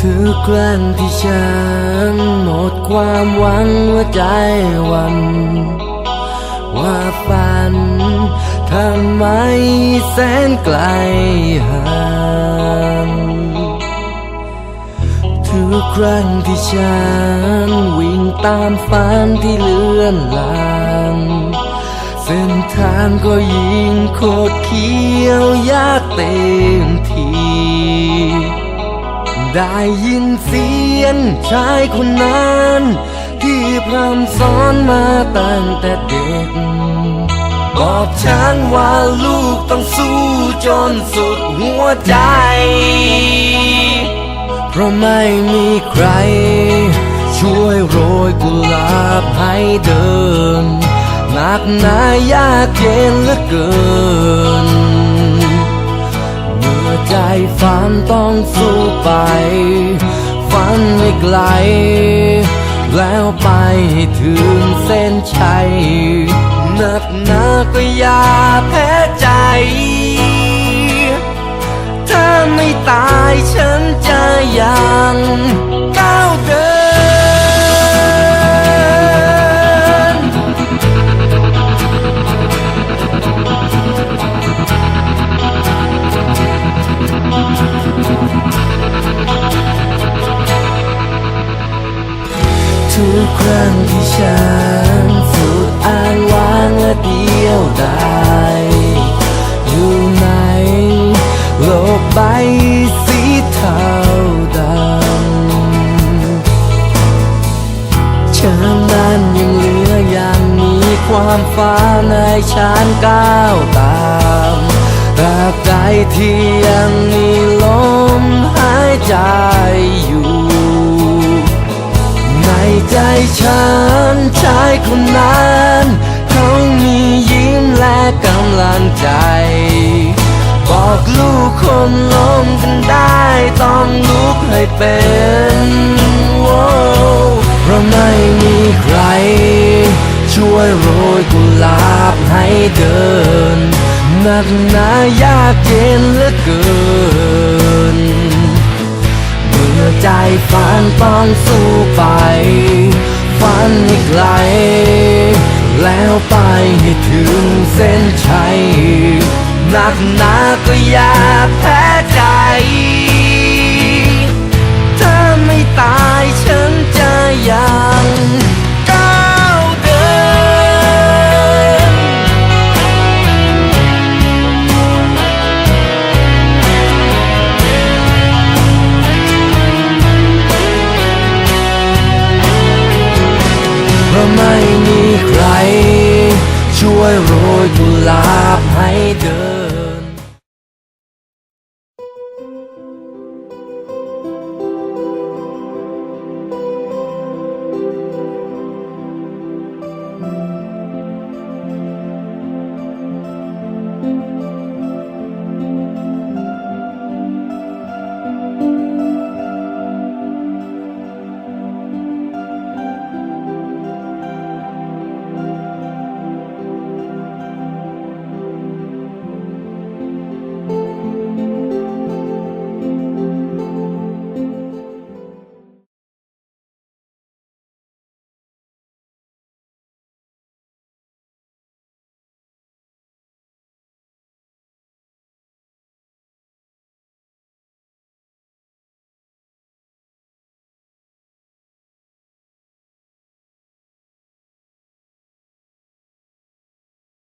ทุกครั้งที่ฉันหมดความหวังหัวใจวัน ว่าฝันทำไมแสนไกลห่างทุกครั้งที่ฉันวิ่งตามฝันที่เลื่อนลางเส้นทางก็ยิ่งโคตรเขียวยากเต็มที ได้ยินเสียงชายคนนั้น ที่พร่ำสอนมาตั้งแต่เด็ก บอกฉันว่าลูกต้องสู้จนสุดหัวใจ เพราะไม่มีใคร ช่วยโรยกุหลาบให้เดินหนักหนายากเย็นเหลือเกิน ใจฝันต้องสู้ไป ฝันไม่ไกล แล้วไปถึงเส้นชัย ทุกครั้งที่ฉันสุดอ้างว้างและเดียวดายอยู่ในโลกใบสีเทาดำฉันนั้นยังเหลืออย่างมีความฝันในฉันก้าวตามตราบใดที่ยังมีลมหายใจอยู่ ฉันชายคนนั้นเขามียิ้มและกำลังใจ บอกลูกคนล้มกันได้ต้องลุกให้เป็นเพราะไม่มีใคร ช่วยโรยกุหลาบให้เดินหนักหนายากเย็นเหลือเกิน ฝันต้องสู้ไป ฝันให้ไกล แล้วไปให้ถึงเส้นชัยหนักหนาก็อย่าแพ้ใจ ไม่มีใคร ช่วยโรยกุหลาบให้เธอ